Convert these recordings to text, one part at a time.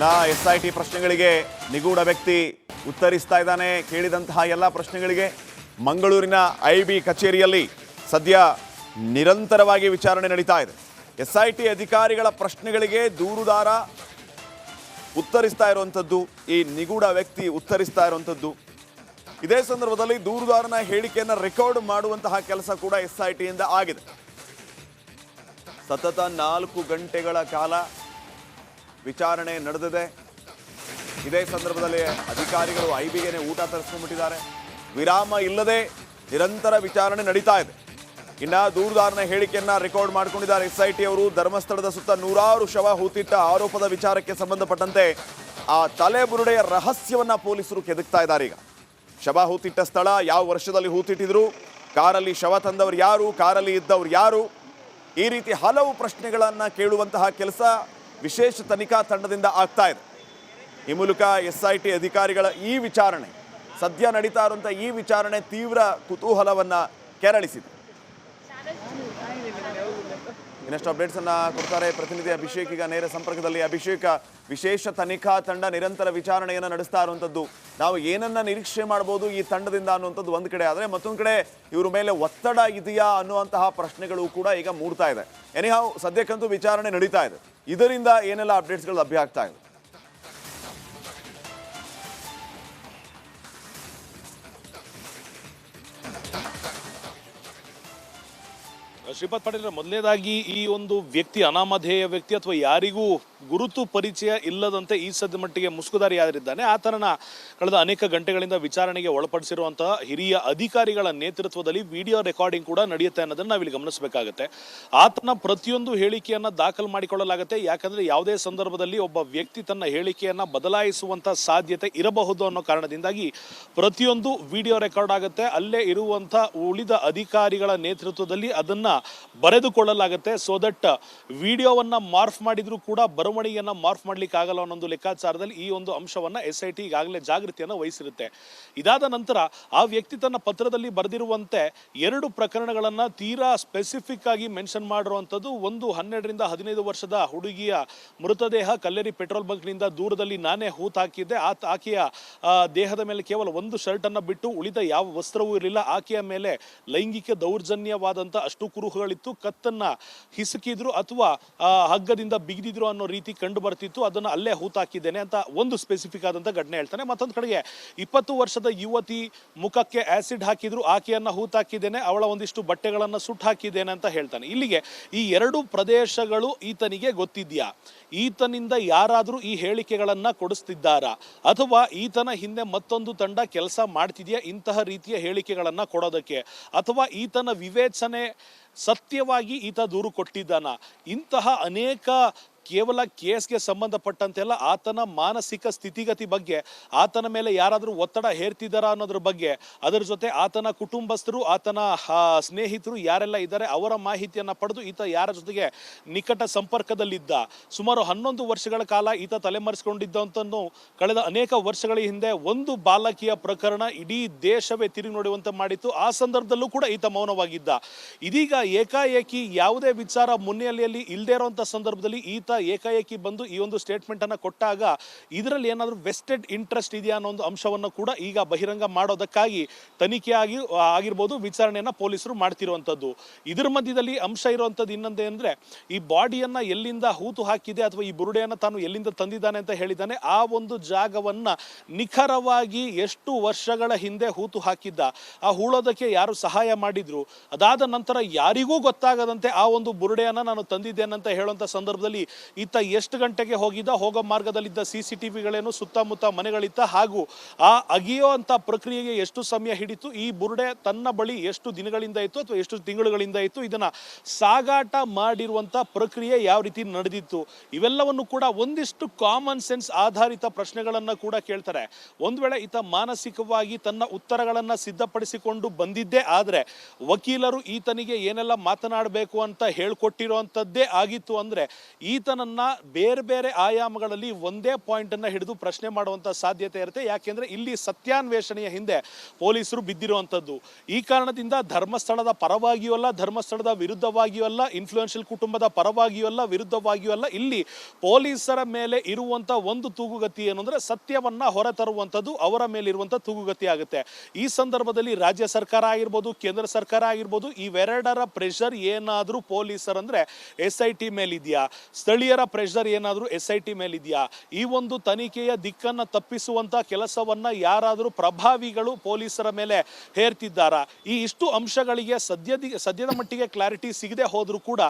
ನಾ S I T ಪ್ರಶ್ನೆಗಳಿಗೆ ನಿಗೂಢ ವ್ಯಕ್ತಿ ಉತ್ತರಿಸ್ತಾ ಇದ್ದಾನೆ. ಕೇಳಿದಂತಹ ಎಲ್ಲ ಪ್ರಶ್ನೆಗಳಿಗೆ ಮಂಗಳೂರಿನ ಐ ಬಿ ಕಚೇರಿಯಲ್ಲಿ ಸದ್ಯ ನಿರಂತರವಾಗಿ ವಿಚಾರಣೆ ನಡೀತಾ ಇದೆ. ಎಸ್ ಐ ಟಿ ಅಧಿಕಾರಿಗಳ ಪ್ರಶ್ನೆಗಳಿಗೆ ದೂರುದಾರ ಉತ್ತರಿಸ್ತಾ ಇರುವಂಥದ್ದು, ಈ ನಿಗೂಢ ವ್ಯಕ್ತಿ ಉತ್ತರಿಸ್ತಾ ಇರುವಂಥದ್ದು. ಇದೇ ಸಂದರ್ಭದಲ್ಲಿ ದೂರುದಾರನ ಹೇಳಿಕೆಯನ್ನು ರೆಕಾರ್ಡ್ ಮಾಡುವಂತಹ ಕೆಲಸ ಕೂಡ ಎಸ್ ಐ ಟಿಯಿಂದ ಆಗಿದೆ. ಸತತ ನಾಲ್ಕು ಗಂಟೆಗಳ ಕಾಲ ವಿಚಾರಣೆ ನಡೆದಿದೆ. ಇದೇ ಸಂದರ್ಭದಲ್ಲಿ ಅಧಿಕಾರಿಗಳು ಐಬಿಗೆನೆ ಊಟ ತರಿಸ್ಕೊಂಡ್ಬಿಟ್ಟಿದ್ದಾರೆ. ವಿರಾಮ ಇಲ್ಲದೆ ನಿರಂತರ ವಿಚಾರಣೆ ನಡೀತಾ ಇದೆ. ಇನ್ನ ದೂರುದಾರನ ಹೇಳಿಕೆಯನ್ನ ರೆಕಾರ್ಡ್ ಮಾಡ್ಕೊಂಡಿದ್ದಾರೆ. ಎಸ್ ಐ ಟಿ ಅವರು ಧರ್ಮಸ್ಥಳದ ಸುತ್ತ ನೂರಾರು ಶವ ಹೂತಿಟ್ಟ ಆರೋಪದ ವಿಚಾರಕ್ಕೆ ಸಂಬಂಧಪಟ್ಟಂತೆ ಆ ತಲೆಬುರುಡೆಯ ರಹಸ್ಯವನ್ನ ಪೊಲೀಸರು ಕೆದಕ್ತಾ ಇದ್ದಾರೆ ಈಗ. ಶವ ಹೂತಿಟ್ಟ ಸ್ಥಳ ಯಾವ ವರ್ಷದಲ್ಲಿ ಹೂತಿಟ್ಟಿದ್ರು? ಕಾರಲ್ಲಿ ಶವ ತಂದವರು ಯಾರು? ಕಾರಲ್ಲಿ ಇದ್ದವರು ಯಾರು? ಈ ರೀತಿ ಹಲವು ಪ್ರಶ್ನೆಗಳನ್ನು ಕೇಳುವಂತಹ ಕೆಲಸ ವಿಶೇಷ ತನಿಖಾ ತಂಡದಿಂದ ಆಗ್ತಾ ಇದೆ. ಈ ಮೂಲಕ ಎಸ್ ಐ ಟಿ ಅಧಿಕಾರಿಗಳ ಈ ವಿಚಾರಣೆ, ಸದ್ಯ ನಡೀತಾ ಇರುವಂಥ ಈ ವಿಚಾರಣೆ ತೀವ್ರ ಕುತೂಹಲವನ್ನ ಕೆರಳಿಸಿದೆ. ಇನ್ನಷ್ಟು ಅಪ್ಡೇಟ್ಸ್ ಅನ್ನ ಕೊಡ್ತಾರೆ ಪ್ರತಿನಿಧಿ ಅಭಿಷೇಕ್. ಈಗ ನೇರ ಸಂಪರ್ಕದಲ್ಲಿ ಅಭಿಷೇಕ, ವಿಶೇಷ ತನಿಖಾ ತಂಡ ನಿರಂತರ ವಿಚಾರಣೆಯನ್ನು ನಡೆಸ್ತಾ ಇರುವಂಥದ್ದು. ನಾವು ಏನನ್ನ ನಿರೀಕ್ಷೆ ಮಾಡ್ಬೋದು ಈ ತಂಡದಿಂದ ಅನ್ನುವಂಥದ್ದು ಒಂದು ಕಡೆ, ಆದರೆ ಮತ್ತೊಂದು ಕಡೆ ಇವ್ರ ಮೇಲೆ ಒತ್ತಡ ಇದೆಯಾ ಅನ್ನುವಂತಹ ಪ್ರಶ್ನೆಗಳು ಕೂಡ ಈಗ ಮೂಡ್ತಾ ಇದೆ. ಎನಿಹಾವ್ ಸದ್ಯಕ್ಕಂತೂ ವಿಚಾರಣೆ ನಡೀತಾ ಇದೆ. ಇದರಿಂದ ಏನೆಲ್ಲ ಅಪ್ಡೇಟ್ಸ್ಗಳು ಲಭ್ಯ ಆಗ್ತಾ ಇದೆ? ಶ್ರೀಪಾದ್ ಪಾಟೀಲ್ ಮೊದಲನೇದಾಗಿ ಈ ಒಂದು ವ್ಯಕ್ತಿ, ಅನಾಮಧೇಯ ವ್ಯಕ್ತಿ ಅಥವಾ ಯಾರಿಗೂ ಗುರುತು ಪರಿಚಯ ಇಲ್ಲದಂತೆ ಈ ಸದ್ಯ ಮಟ್ಟಿಗೆ ಮುಸುಕುದಾರಿ ಯಾರಿದ್ದಾನೆ ಆತನನ್ನ ಕಳೆದ ಅನೇಕ ಗಂಟೆಗಳಿಂದ ವಿಚಾರಣೆಗೆ ಒಳಪಡಿಸಿರುವಂತಹ ಹಿರಿಯ ಅಧಿಕಾರಿಗಳ ನೇತೃತ್ವದಲ್ಲಿ ವಿಡಿಯೋ ರೆಕಾರ್ಡಿಂಗ್ ಕೂಡ ನಡೆಯುತ್ತೆ ಅನ್ನೋದನ್ನ ನಾವಿಲ್ಲಿ ಗಮನಿಸಬೇಕಾಗುತ್ತೆ. ಆತನ ಪ್ರತಿಯೊಂದು ಹೇಳಿಕೆಯನ್ನ ದಾಖಲು ಮಾಡಿಕೊಳ್ಳಲಾಗುತ್ತೆ. ಯಾಕಂದ್ರೆ ಯಾವುದೇ ಸಂದರ್ಭದಲ್ಲಿ ಒಬ್ಬ ವ್ಯಕ್ತಿ ತನ್ನ ಹೇಳಿಕೆಯನ್ನ ಬದಲಾಯಿಸುವಂತ ಸಾಧ್ಯತೆ ಇರಬಹುದು ಅನ್ನೋ ಕಾರಣದಿಂದಾಗಿ ಪ್ರತಿಯೊಂದು ವಿಡಿಯೋ ರೆಕಾರ್ಡ್ ಆಗುತ್ತೆ. ಅಲ್ಲೇ ಇರುವಂತ ಉಳಿದ ಅಧಿಕಾರಿಗಳ ನೇತೃತ್ವದಲ್ಲಿ ಅದನ್ನ ಬರೆದುಕೊಳ್ಳಲಾಗುತ್ತೆ. ಸೊ ದಟ್ ವಿಡಿಯೋವನ್ನ ಮಾರ್ಫ್ ಮಾಡಿದ್ರು ಕೂಡ ಬರವಣಿಗೆಯನ್ನ ಮಾರ್ಫ್ ಮಾಡ್ಲಿಕ್ಕೆ ಆಗಲ್ಲ ಅನ್ನೋ ಒಂದು ಲೆಕ್ಕಾಚಾರದಲ್ಲಿ ಈ ಒಂದು ಅಂಶವನ್ನ ಎಸ್ ಐ ಟಿ ಈಗಾಗಲೇ ಜಾಗೃತಿಯನ್ನು ವಹಿಸಿರುತ್ತೆ. ಇದಾದ ನಂತರ ಆ ವ್ಯಕ್ತಿ ತನ್ನ ಪತ್ರದಲ್ಲಿ ಬರೆದಿರುವಂತೆ ಎರಡು ಪ್ರಕರಣಗಳನ್ನು ತೀರಾ ಸ್ಪೆಸಿಫಿಕ್ ಆಗಿ ಮೆನ್ಷನ್ ಮಾಡಿರುವಂಥದ್ದು ಒಂದು ಹನ್ನೆರಡರಿಂದ ಹದಿನೈದು ವರ್ಷದ ಹುಡುಗಿಯ ಮೃತದೇಹ ಕಲ್ಲೇರಿ ಪೆಟ್ರೋಲ್ ಬಂಕ್ನಿಂದ ದೂರದಲ್ಲಿ ನಾನೇ ಹೂತ್ ಹಾಕಿದ್ದೆ. ಆ ಆಕೆಯ ದೇಹದ ಮೇಲೆ ಕೇವಲ ಒಂದು ಶರ್ಟ್ ಅನ್ನು ಬಿಟ್ಟು ಉಳಿದ ಯಾವ ವಸ್ತ್ರವೂ ಇರಲಿಲ್ಲ. ಆಕೆಯ ಮೇಲೆ ಲೈಂಗಿಕ ದೌರ್ಜನ್ಯವಾದಂತ ಅಷ್ಟು ಕುರುಹುಗಳಿತ್ತು. ಕತ್ತನ್ನ ಹಿಸುಕಿದ್ರು ಅಥವಾ ಹಗ್ಗದಿಂದ ಬಿಗಿದಿದ್ರು ಅನ್ನೋ ರೀತಿ ಕಂಡು ಬರ್ತಿತ್ತು, ಅದನ್ನು ಅಲ್ಲೇ ಹೂತಾಕಿದ್ದೇನೆ ಅಂತ ಒಂದು ಸ್ಪೆಸಿಫಿಕ್ ಆದಂತ ಘಟನೆ ಹೇಳ್ತಾನೆ. ಮತ್ತೊಂದು ಕಡೆಗೆ ಇಪ್ಪತ್ತು ವರ್ಷದ ಯುವತಿ ಮುಖಕ್ಕೆ ಆಸಿಡ್ ಹಾಕಿದ್ರು, ಆಕೆಯನ್ನ ಹೂತಾಕಿದ್ದೇನೆ, ಅವಳ ಒಂದಿಷ್ಟು ಬಟ್ಟೆಗಳನ್ನು ಸುಟ್ಟು ಹಾಕಿದ್ದೇನೆ ಅಂತ ಹೇಳ್ತಾನೆ. ಇಲ್ಲಿಗೆ ಈ ಎರಡು ಪ್ರದೇಶಗಳು ಈತನಿಗೆ ಗೊತ್ತಿದ್ಯಾ? ಈತನಿಂದ ಯಾರಾದರೂ ಈ ಹೇಳಿಕೆಗಳನ್ನು ಕೊಡಿಸ್ತಿದ್ದಾರಾ? ಅಥವಾ ಈತನ ಹಿಂದೆ ಮತ್ತೊಂದು ತಂಡ ಕೆಲಸ ಮಾಡ್ತಿದೆಯಾ? ಇಂತಹ ರೀತಿಯ ಹೇಳಿಕೆಗಳನ್ನು ಕೊಡೋದಕ್ಕೆ? ಅಥವಾ ಈತನ ವಿವೇಚನೆ ಸತ್ಯವಾಗಿ ಈತ ದೂರು ಕೊಟ್ಟಿದ್ದಾನ? ಇಂತಹ ಅನೇಕ ಕೇವಲ ಕೇಸ್ಗೆ ಸಂಬಂಧಪಟ್ಟಂತೆಲ್ಲ ಆತನ ಮಾನಸಿಕ ಸ್ಥಿತಿಗತಿ ಬಗ್ಗೆ, ಆತನ ಮೇಲೆ ಯಾರಾದರೂ ಒತ್ತಡ ಹೇರ್ತಿದ್ದಾರಾ ಅನ್ನೋದ್ರ ಬಗ್ಗೆ, ಅದರ ಜೊತೆ ಆತನ ಕುಟುಂಬಸ್ಥರು, ಆತನ ಸ್ನೇಹಿತರು ಯಾರೆಲ್ಲ ಇದ್ದಾರೆ ಅವರ ಮಾಹಿತಿಯನ್ನು ಪಡೆದು ಈತ ಯಾರ ಜೊತೆಗೆ ನಿಕಟ ಸಂಪರ್ಕದಲ್ಲಿದ್ದ. ಸುಮಾರು ಹನ್ನೊಂದು ವರ್ಷಗಳ ಕಾಲ ಈತ ತಲೆಮರೆಸಿಕೊಂಡಿದ್ದಂತನ್ನು ಕಳೆದ ಅನೇಕ ವರ್ಷಗಳ ಹಿಂದೆ ಒಂದು ಬಾಲಕಿಯ ಪ್ರಕರಣ ಇಡೀ ದೇಶವೇ ತಿರುಗಿ ನೋಡುವಂತೆ ಮಾಡಿತ್ತು. ಆ ಸಂದರ್ಭದಲ್ಲೂ ಕೂಡ ಈತ ಮೌನವಾಗಿದ್ದ. ಇದೀಗ ಏಕಾಏಕಿ ಯಾವುದೇ ವಿಚಾರ ಮುನ್ನೆಲೆಯಲ್ಲಿ ಇಲ್ಲದೇ ಇರುವಂತಹ ಸಂದರ್ಭದಲ್ಲಿ ಈತ ಏಕಾಏಕಿ ಬಂದು ಈ ಒಂದು ಸ್ಟೇಟ್ಮೆಂಟ್ ಅನ್ನ ಕೊಟ್ಟಾಗ ಇದರಲ್ಲಿ ಏನಾದರೂ ವೆಸ್ಟೆಡ್ ಇಂಟ್ರೆಸ್ಟ್ ಇದೆಯಾ ಅನ್ನೋ ಒಂದು ಅಂಶವನ್ನು ಕೂಡ ಈಗ ಬಹಿರಂಗ ಮಾಡೋದಕ್ಕಾಗಿ ತನಿಖೆ ಆಗಿ ಆಗಿರ್ಬೋದು ವಿಚಾರಣೆಯನ್ನ ಪೊಲೀಸರು ಮಾಡ್ತಿರುವಂಥದ್ದು. ಇದರ ಮಧ್ಯದಲ್ಲಿ ಅಂಶ ಇರುವಂತದ್ದು ಇನ್ನೊಂದೇ ಅಂದ್ರೆ ಈ ಬಾಡಿಯನ್ನ ಎಲ್ಲಿಂದ ಹೂತು ಹಾಕಿದೆ ಅಥವಾ ಈ ಬುರುಡೆಯನ್ನ ತಾನು ಎಲ್ಲಿಂದ ತಂದಿದ್ದಾನೆ ಅಂತ ಹೇಳಿದ್ದಾನೆ, ಆ ಒಂದು ಜಾಗವನ್ನ ನಿಖರವಾಗಿ ಎಷ್ಟು ವರ್ಷಗಳ ಹಿಂದೆ ಹೂತು ಹಾಕಿದ್ದ, ಆ ಹೂಳೋದಕ್ಕೆ ಯಾರು ಸಹಾಯ ಮಾಡಿದ್ರು, ಅದಾದ ನಂತರ ಯಾರಿಗೂ ಗೊತ್ತಾಗದಂತೆ ಆ ಒಂದು ಬುರುಡೆಯನ್ನ ನಾನು ತಂದಿದ್ದೇನೆ ಅಂತ ಹೇಳುವಂತ ಸಂದರ್ಭದಲ್ಲಿ ಈತ ಎಷ್ಟು ಗಂಟೆಗೆ ಹೋಗಿದ್ದ, ಹೋಗೋ ಮಾರ್ಗದಲ್ಲಿದ್ದ ಸಿ ಸಿ ಟಿ ವಿಗಳೇನು ಸುತ್ತಮುತ್ತ ಮನೆಗಳಿತ್ತ, ಹಾಗೂ ಆ ಅಗಿಯೋ ಅಂತ ಪ್ರಕ್ರಿಯೆಗೆ ಎಷ್ಟು ಸಮಯ ಹಿಡಿತು, ಈ ಬುರುಡೆ ತನ್ನ ಬಳಿ ಎಷ್ಟು ದಿನಗಳಿಂದ ಇತ್ತು ಅಥವಾ ಎಷ್ಟು ತಿಂಗಳುಗಳಿಂದ ಇತ್ತು, ಇದನ್ನ ಸಾಗಾಟ ಮಾಡಿರುವಂತ ಪ್ರಕ್ರಿಯೆ ಯಾವ ರೀತಿ ನಡೆದಿತ್ತು, ಇವೆಲ್ಲವನ್ನು ಕೂಡ ಒಂದಿಷ್ಟು ಕಾಮನ್ ಸೆನ್ಸ್ ಆಧಾರಿತ ಪ್ರಶ್ನೆಗಳನ್ನ ಕೂಡ ಕೇಳ್ತಾರೆ. ಒಂದ್ ವೇಳೆ ಈತ ಮಾನಸಿಕವಾಗಿ ತನ್ನ ಉತ್ತರಗಳನ್ನ ಸಿದ್ಧಪಡಿಸಿಕೊಂಡು ಬಂದಿದ್ದೇ ಆದ್ರೆ, ವಕೀಲರು ಈತನಿಗೆ ಏನೆಲ್ಲ ಮಾತನಾಡಬೇಕು ಅಂತ ಹೇಳ್ಕೊಟ್ಟಿರುವಂತದ್ದೇ ಆಗಿತ್ತು ಅಂದ್ರೆ, ಈತ ಈತನನ್ನ ಬೇರೆ ಬೇರೆ ಆಯಾಮಗಳಲ್ಲಿ ಒಂದೇ ಪಾಯಿಂಟ್ ಅನ್ನ ಹಿಡಿದು ಪ್ರಶ್ನೆ ಮಾಡುವಂತ ಸಾಧ್ಯತೆ ಇರುತ್ತೆ. ಯಾಕೆಂದ್ರೆ ಇಲ್ಲಿ ಸತ್ಯಾನ್ವೇಷಣೆಯ ಹಿಂದೆ ಪೊಲೀಸರು ಬಿದ್ದಿರುವಂತದ್ದು ಈ ಕಾರಣದಿಂದ ಧರ್ಮಸ್ಥಳದ ಪರವಾಗಿಯೂ ಅಲ್ಲ, ಧರ್ಮಸ್ಥಳದ ವಿರುದ್ಧವಾಗಿಯೂ ಅಲ್ಲ ಇನ್ಫ್ಲೂಯೆನ್ಷಿಯಲ್ ಕುಟುಂಬದ ಪರವಾಗಿಯೂ ಅಲ್ಲ, ವಿರುದ್ಧವಾಗಿಯೂ ಅಲ್ಲ, ಇಲ್ಲಿ ಪೊಲೀಸರ ಮೇಲೆ ಇರುವಂತ ಒಂದು ತೂಗುಗತಿ ಏನು ಅಂದ್ರೆ ಸತ್ಯವನ್ನ ಹೊರತರುವಂತದ್ದು ಅವರ ಮೇಲೆ ಇರುವಂತ ತೂಗುಗತಿ ಆಗುತ್ತೆ. ಈ ಸಂದರ್ಭದಲ್ಲಿ ರಾಜ್ಯ ಸರ್ಕಾರ ಆಗಿರ್ಬೋದು, ಕೇಂದ್ರ ಸರ್ಕಾರ ಆಗಿರ್ಬೋದು, ಇವೆರಡರ ಪ್ರೆಷರ್ ಏನಾದರೂ ಪೊಲೀಸರ್ ಅಂದ್ರೆ ಎಸ್ ಐ ಟಿ ಮೇಲಿದೆಯಾ? ಸ್ಥಳೀಯರ ಪ್ರೆಷರ್ ಏನಾದರೂ ಎಸ್ ಐ ಟಿ ಮೇಲಿದೆಯಾ? ಈ ಒಂದು ತನಿಖೆಯ ದಿಕ್ಕನ್ನ ತಪ್ಪಿಸುವಂತ ಕೆಲಸವನ್ನ ಯಾರಾದರೂ ಪ್ರಭಾವಿಗಳು ಪೊಲೀಸರ ಮೇಲೆ ಹೇರ್ತಿದ್ದಾರಾ? ಈ ಇಷ್ಟು ಅಂಶಗಳಿಗೆ ಸದ್ಯದ ಸದ್ಯದ ಮಟ್ಟಿಗೆ ಕ್ಲಾರಿಟಿ ಸಿಗದೆ ಹೋದರೂ ಕೂಡ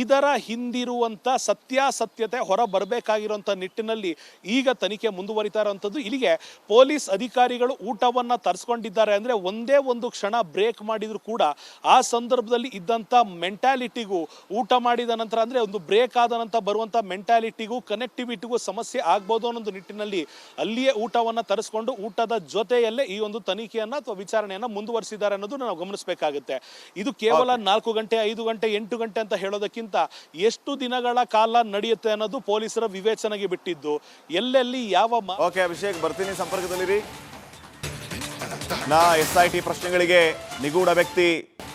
ಇದರ ಹಿಂದಿರುವಂಥ ಸತ್ಯಾಸತ್ಯತೆ ಹೊರ ಬರಬೇಕಾಗಿರುವಂಥ ನಿಟ್ಟಿನಲ್ಲಿ ಈಗ ತನಿಖೆ ಮುಂದುವರಿತಾ ಇರುವಂಥದ್ದು ಇಲ್ಲಿಗೆ ಪೊಲೀಸ್ ಅಧಿಕಾರಿಗಳು ಊಟವನ್ನ ತರಿಸ್ಕೊಂಡಿದ್ದಾರೆ ಅಂದ್ರೆ ಒಂದೇ ಒಂದು ಕ್ಷಣ ಬ್ರೇಕ್ ಮಾಡಿದರೂ ಕೂಡ ಆ ಸಂದರ್ಭದಲ್ಲಿ ಇದ್ದಂಥ ಮೆಂಟಾಲಿಟಿಗೂ ಊಟ ಮಾಡಿದ ನಂತರ ಅಂದ್ರೆ ಒಂದು ಬ್ರೇಕ್ ಆದ ನಂತರ ಬರುವಂತ ಮೆಂಟಾಲಿಟಿಗೂ ಕನೆಕ್ಟಿವಿಟಿಗೂ ಸಮಸ್ಯೆ ಆಗ್ಬೋದು ಅನ್ನೋ ನಿಟ್ಟಿನಲ್ಲಿ ಅಲ್ಲಿಯೇ ಊಟವನ್ನ ತರಿಸ್ಕೊಂಡು ಊಟದ ಜೊತೆಯಲ್ಲೇ ಈ ಒಂದು ತನಿಖೆಯನ್ನು ಅಥವಾ ವಿಚಾರಣೆಯನ್ನ ಮುಂದುವರಿಸಿದ್ದಾರೆ ಅನ್ನೋದು ನಾವು ಗಮನಿಸಬೇಕಾಗುತ್ತೆ. ಇದು ಕೇವಲ ನಾಲ್ಕು ಗಂಟೆ ಐದು ಗಂಟೆ ಎಂಟು ಗಂಟೆ ಅಂತ ಹೇಳೋದಕ್ಕಿಂತ ಎಷ್ಟು ದಿನಗಳ ಕಾಲ ನಡೆಯುತ್ತೆ ಅನ್ನೋದು ಪೊಲೀಸರ ವಿವೇಚನೆಗೆ ಬಿಟ್ಟಿದ್ದು. ಎಲ್ಲೆಲ್ಲಿ ಯಾವ ಓಕೆ ಅಭಿಷೇಕ್ ಬರ್ತೀನಿ ಸಂಪರ್ಕದಲ್ಲಿರಿ. ನಾ ಎಸ್ ಐ ಟಿ ಪ್ರಶ್ನೆಗಳಿಗೆ ನಿಗೂಢ ವ್ಯಕ್ತಿ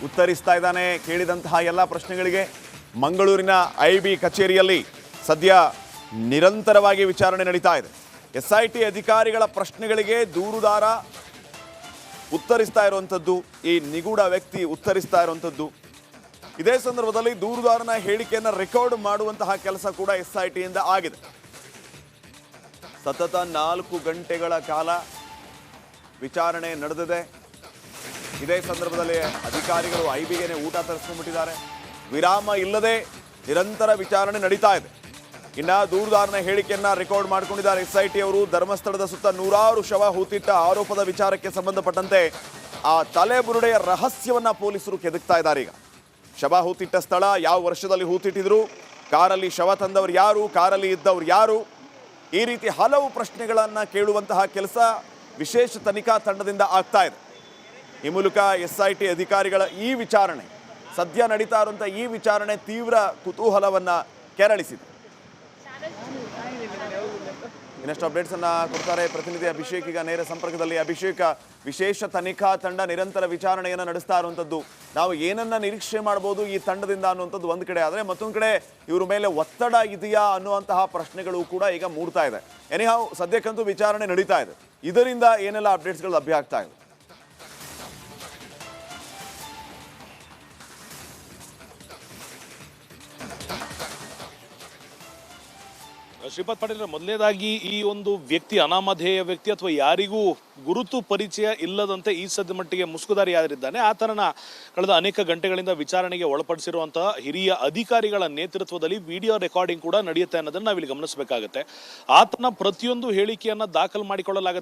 ಉತ್ತರಿಸ್ತಾ ಇದ್ದಾನೆ. ಕೇಳಿದಂತಹ ಎಲ್ಲ ಪ್ರಶ್ನೆಗಳಿಗೆ ಮಂಗಳೂರಿನ ಐ ಬಿ ಕಚೇರಿಯಲ್ಲಿ ಸದ್ಯ ನಿರಂತರವಾಗಿ ವಿಚಾರಣೆ ನಡೀತಾ ಇದೆ. ಎಸ್ ಐ ಟಿ ಅಧಿಕಾರಿಗಳ ಪ್ರಶ್ನೆಗಳಿಗೆ ದೂರುದಾರ ಉತ್ತರಿಸ್ತಾ ಇರುವಂಥದ್ದು, ಈ ನಿಗೂಢ ವ್ಯಕ್ತಿ ಉತ್ತರಿಸ್ತಾ ಇರುವಂಥದ್ದು. ಇದೇ ಸಂದರ್ಭದಲ್ಲಿ ದೂರುದಾರನ ಹೇಳಿಕೆಯನ್ನು ರೆಕಾರ್ಡ್ ಮಾಡುವಂತಹ ಕೆಲಸ ಕೂಡ ಎಸ್ ಐ ಟಿಯಿಂದ ಆಗಿದೆ. ಸತತ ನಾಲ್ಕು ಗಂಟೆಗಳ ಕಾಲ ವಿಚಾರಣೆ ನಡೆದಿದೆ. ಇದೇ ಸಂದರ್ಭದಲ್ಲಿ ಅಧಿಕಾರಿಗಳು ಐಬಿಗೆನೆ ಊಟ ತರಿಸ್ಕೊಂಡ್ಬಿಟ್ಟಿದ್ದಾರೆ. ವಿರಾಮ ಇಲ್ಲದೆ ನಿರಂತರ ವಿಚಾರಣೆ ನಡೀತಾ ಇದೆ. ಇನ್ನ ದೂರುದಾರನ ಹೇಳಿಕೆಯನ್ನ ರೆಕಾರ್ಡ್ ಮಾಡ್ಕೊಂಡಿದ್ದಾರೆ. ಎಸ್ಐಟಿ ಅವರು ಧರ್ಮಸ್ಥಳದ ಸುತ್ತ ನೂರಾರು ಶವ ಹೂತಿಟ್ಟ ಆರೋಪದ ವಿಚಾರಕ್ಕೆ ಸಂಬಂಧಪಟ್ಟಂತೆ ಆ ತಲೆಬುರುಡೆಯ ರಹಸ್ಯವನ್ನ ಪೊಲೀಸರು ಕೆದಕ್ತಾ ಇದ್ದಾರೆ ಈಗ. ಶವ ಹೂತಿಟ್ಟ ಸ್ಥಳ, ಯಾವ ವರ್ಷದಲ್ಲಿ ಹೂತಿಟ್ಟಿದ್ರು, ಕಾರಲ್ಲಿ ಶವ ತಂದವರು ಯಾರು, ಕಾರಲ್ಲಿ ಇದ್ದವರು ಯಾರು? ಈ ರೀತಿ ಹಲವು ಪ್ರಶ್ನೆಗಳನ್ನು ಕೇಳುವಂತಹ ಕೆಲಸ ವಿಶೇಷ ತನಿಖಾ ತಂಡದಿಂದ ಆಗ್ತಾ ಇದೆ. ಈ ಮೂಲಕ ಎಸ್ ಐ ಟಿ ಅಧಿಕಾರಿಗಳ ಈ ವಿಚಾರಣೆ, ಸದ್ಯ ನಡೀತಾ ಇರುವಂಥ ಈ ವಿಚಾರಣೆ ತೀವ್ರ ಕುತೂಹಲವನ್ನ ಕೆರಳಿಸಿದೆ. ಇನ್ನಷ್ಟು ಅಪ್ಡೇಟ್ಸ್ ಅನ್ನ ಕೊಡ್ತಾರೆ. ಪ್ರತಿನಿಧಿ ಅಭಿಷೇಕ್, ಈಗ ನೇರ ಸಂಪರ್ಕದಲ್ಲಿ. ಅಭಿಷೇಕ, ವಿಶೇಷ ತನಿಖಾ ತಂಡ ನಿರಂತರ ವಿಚಾರಣೆಯನ್ನು ನಡೆಸ್ತಾ ಇರುವಂಥದ್ದು ನಾವು ಏನನ್ನ ನಿರೀಕ್ಷೆ ಮಾಡ್ಬೋದು ಈ ತಂಡದಿಂದ ಅನ್ನುವಂಥದ್ದು ಒಂದು ಕಡೆ. ಆದರೆ ಮತ್ತೊಂದು ಕಡೆ ಇವ್ರ ಮೇಲೆ ಒತ್ತಡ ಇದೆಯಾ ಅನ್ನುವಂತಹ ಪ್ರಶ್ನೆಗಳು ಕೂಡ ಈಗ ಮೂಡ್ತಾ ಇದೆ. ಎನಿಹಾವ್ ಸದ್ಯಕ್ಕಂತೂ ವಿಚಾರಣೆ ನಡೀತಾ ಇದೆ. ಇದರಿಂದ ಏನೆಲ್ಲ ಅಪ್ಡೇಟ್ಸ್ಗಳು ಲಭ್ಯ ಆಗ್ತಾ ಇದೆ? ಶ್ರೀಪಾದ್ ಪಾಟೀಲ್ ಮೊದಲನೇದಾಗಿ ಈ ಒಂದು ವ್ಯಕ್ತಿ, ಅನಾಮಧೇಯ ವ್ಯಕ್ತಿ ಅಥವಾ ಯಾರಿಗೂ ಗುರುತು ಪರಿಚಯ ಇಲ್ಲದಂತೆ ಈ ಸದ್ಯ ಮಟ್ಟಿಗೆ ಮುಸುಕುದಾರಿ ಯಾರಿದ್ದಾನೆ ಕಳೆದ ಅನೇಕ ಗಂಟೆಗಳಿಂದ ವಿಚಾರಣೆಗೆ ಒಳಪಡಿಸಿರುವಂತಹ ಹಿರಿಯ ಅಧಿಕಾರಿಗಳ ನೇತೃತ್ವದಲ್ಲಿ ವಿಡಿಯೋ ರೆಕಾರ್ಡಿಂಗ್ ಕೂಡ ನಡೆಯುತ್ತೆ ಅನ್ನೋದನ್ನ ನಾವಿಲ್ಲಿ ಗಮನಿಸಬೇಕಾಗುತ್ತೆ. ಆತನ ಪ್ರತಿಯೊಂದು ಹೇಳಿಕೆಯನ್ನ ದಾಖಲು ಮಾಡಿಕೊಳ್ಳಲಾಗುತ್ತೆ.